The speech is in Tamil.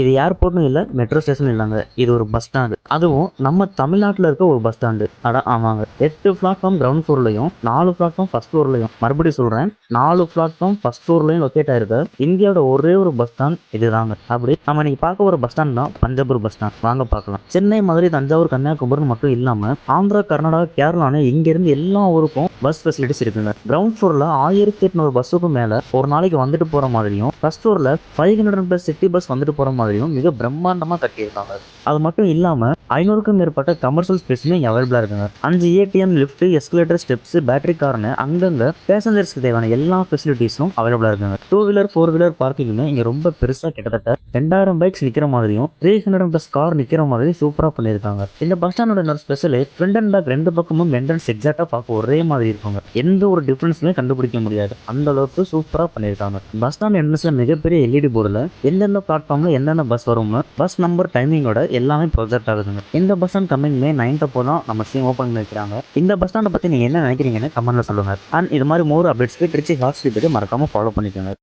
இது ஏர்போர்ட்னு இல்லை மெட்ரோ ஸ்டேஷன் இல்லைங்க. இது ஒரு பஸ் ஸ்டாண்டு அதுவும் நம்ம தமிழ்நாட்டில் இருக்க ஒரு பஸ் ஸ்டாண்டு அட ஆமாங்க. எட்டு பிளாட்ஃபார்ம் கிரவுண்ட் ஃப்ளோர்லையும் நாலு பிளாட்ஃபார்ம் ஃபர்ஸ்ட் ஃப்ளோர்லையும் மறுபடியும் சொல்கிறேன் நாலு பிளாட்ஃபார்ம் ஃபர்ஸ்ட் ஃப்ளோர்லையும் லொக்கேட் ஆயிருக்க. இந்தியாவோட ஒரே ஒரு பஸ் ஸ்டாண்ட் இதுதாங்க. அப்படி நம்ம இன்னைக்கு பார்க்க ஒரு பஸ் ஸ்டாண்ட் தான் பஞ்சாபூர் பஸ் ஸ்டாண்ட் வாங்க பார்க்கலாம். சென்னை மதுரை தஞ்சாவூர் கன்னியாகுமரி மட்டும் இல்லாமல் ஆந்திரா கர்நாடகா கேரளான்னு இங்கேருந்து எல்லா ஊருக்கும் பஸ் ஃபெசிலிட்டிஸ் இருக்குங்க. கிரவுண்ட் ஃப்ளோரில் ஆயிரத்தி எட்நூறு பஸ்ஸுக்கும் மேலே ஒரு நாளைக்கு வந்துட்டு போகிற மாதிரியும் ஃபர்ஸ்ட் ஃப்ளோரில் five hundred plus city bus வந்துட்டு போகிற மாதிரி மாதிரியும் மிக பிரம்மாண்டமாக கட்டியிருக்காங்க. அது மட்டும் இல்லாமல் ஐநூறுக்கும் மேற்பட்ட கமர்ஷியல் ஸ்பேஸுமே அவைலபிளாக இருக்குங்க. அஞ்சு ATM lift escalator steps battery கார்னு அங்கங்கே பேசஞ்சர்ஸ்க்கு தேவையான எல்லா ஃபெசிலிட்டிஸும் அவைலபிளாக இருக்குங்க. டூ வீலர் ஃபோர் வீலர் பார்க்கிங்குமே இங்கே ரொம்ப பெருசாக கிட்டத்தட்ட ரெண்டாயிரம் பைக்ஸ் நிற்கிற மாதிரியும் த்ரீ ஹண்ட்ரட் ப்ளஸ் கார் நிற்கிற மாதிரி சூப்பராக பண்ணியிருக்காங்க. இந்த பஸ் ஸ்டாண்டோட இன்னொரு ஸ்பெஷல் ஃப்ரண்ட் அண்ட் பேக் ரெண்டு பக்கமும் என்ட்ரன்ஸ் எக்ஸாக்டாக பார்க்க ஒரே மாதிரி இருக்குங்க. எந்த ஒரு டிஃப்ரென்ஸுமே கண்டுபிடிக்க முடியாது. அந்த அளவுக்கு சூப்பராக பண்ணியிருக்காங்க. பஸ் ஸ்டாண்ட் என்ட்ரன்ஸில் மிகப்பெரிய எல்இடி போர்டில் எந்தெந்த பிளாட்ஃபார்மில் என்னென்ன பஸ் வரும்னு பஸ் நம்பர் டைமிங்கோட எல்லாமே ப்ரொஜெக்ட் ஆகுதுங்க இந்த bus stand coming May ninth அப்போ தான் நம்ம சீம் ஓப்பன் பண்ணி இந்த பஸ் ஸ்டாண்டை பற்றி நீங்கள் என்ன நினைக்கிறீங்கன்னு கமெண்ட்டில் சொல்லுங்கள் அண்ட் இது மாதிரி மோர் அப்டேட்ஸ்க்கு திருச்சி ஹாஸ்பிட்டலுக்கு மறக்காமல் ஃபாலோ பண்ணிக்கோங்க.